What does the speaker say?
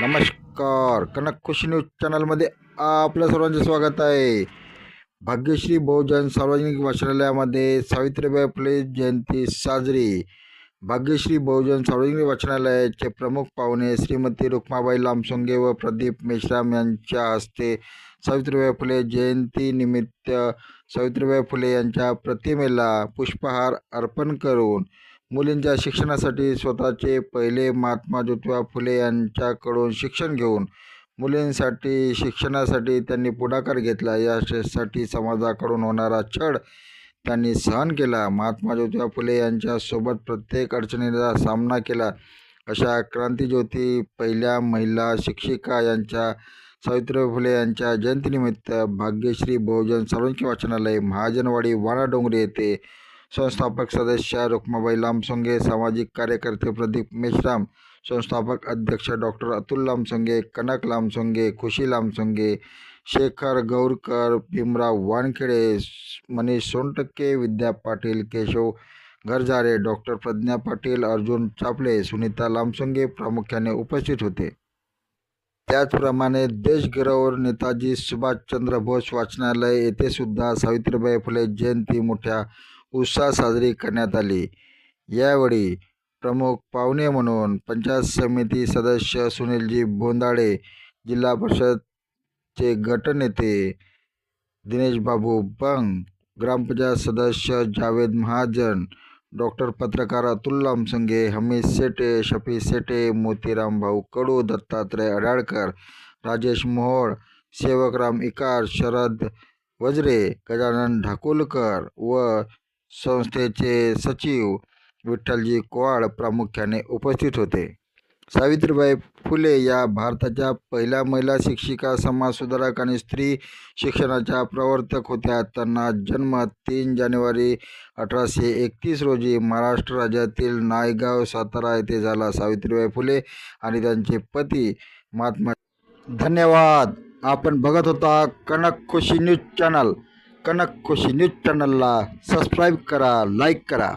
नमस्कार. कनक खुशी न्यूज चॅनलमध्ये आपलं सर्वांचे स्वागत आहे. भाग्यश्री बहुजन सार्वजनिक वाचनालयामध्ये सावित्रीबाई फुले जयंती साजरी. भाग्यश्री बहुजन सार्वजनिक वाचनालयाचे प्रमुख पाहुणे श्रीमती रुक्माबाई लामसोंगे व प्रदीप मेश्राम यांच्या हस्ते सावित्रीबाई फुले जयंतीनिमित्त सावित्रीबाई फुले यांच्या प्रतिमेला पुष्पहार अर्पण करून मुलींच्या शिक्षणासाठी स्वतःचे पहिले महात्मा ज्योतिबा फुले यांच्याकडून शिक्षण घेऊन मुलींसाठी शिक्षणासाठी त्यांनी पुढाकार घेतला. यासाठी समाजाकडून होणारा छळ त्यांनी सहन केला. महात्मा ज्योतिबा फुले यांच्यासोबत प्रत्येक अडचणीचा सामना केला. अशा क्रांतीज्योती पहिल्या महिला शिक्षिका यांच्या सावित्रीबाई फुले यांच्या जयंतीनिमित्त भाग्यश्री बहुजन सार्वजनिक वाचनालय महाजनवाडी वाणा डोंगरी येथे संस्थापक सदस्य रुक्माबाई लामसोंगे सामाजिक कार्यकर्ते प्रदीप मेश्राम, संस्थापक अध्यक्ष डॉक्टर अतुल लामसोंगे कनक लामसोंगे खुशी लामसोंगे शेखर गौरकर, भीमराव वानखेडे, मनीष सोनटक्के, विद्या पाटील केशव घरजारे डॉक्टर प्रज्ञा पाटील, अर्जुन चापले, सुनीता लामसोंगे प्रामुख्याने उपस्थित होते. त्याचप्रमाणे देशगिरवर नेताजी सुभाषचंद्र बोस वाचनालय येथे सुद्धा सावित्रीबाई फुले जयंती मोठ्या उत्साहात साजरी करण्यात आली. यावेळी प्रमुख पाहुणे म्हणून पंचायत समिती सदस्य सुनीलजी बोंदाडे जिल्हा परिषदचे गटनेते दिनेशबाबू बंग ग्रामपंचायत सदस्य जावेद महाजन डॉक्टर पत्रकार अतुल लामसंगे हमीद सेटे शफी सेटे मोतीराम भाऊ कडू दत्तात्रय अडाळकर राजेश मोहोळ सेवकराम इकार शरद वजरे गजानन ढाकुलकर व संस्थेचे सचिव विठ्ठलजी कोवाड प्रामुख्याने उपस्थित होते. सावित्रीबाई फुले या भारताच्या पहिल्या महिला शिक्षिका समाजसुधारक आणि स्त्री शिक्षणाच्या प्रवर्तक होत्या. त्यांना जन्म तीन जानेवारी अठराशे एकतीस रोजी महाराष्ट्र राज्यातील नायगाव सातारा येथे झाला. सावित्रीबाई फुले आणि त्यांचे पती महात्मा धन्यवाद. आपण बघत होता Kanak Khushi news channel. Kanak Khushi news चॅनलला सबस्क्राईब करा लाईक करा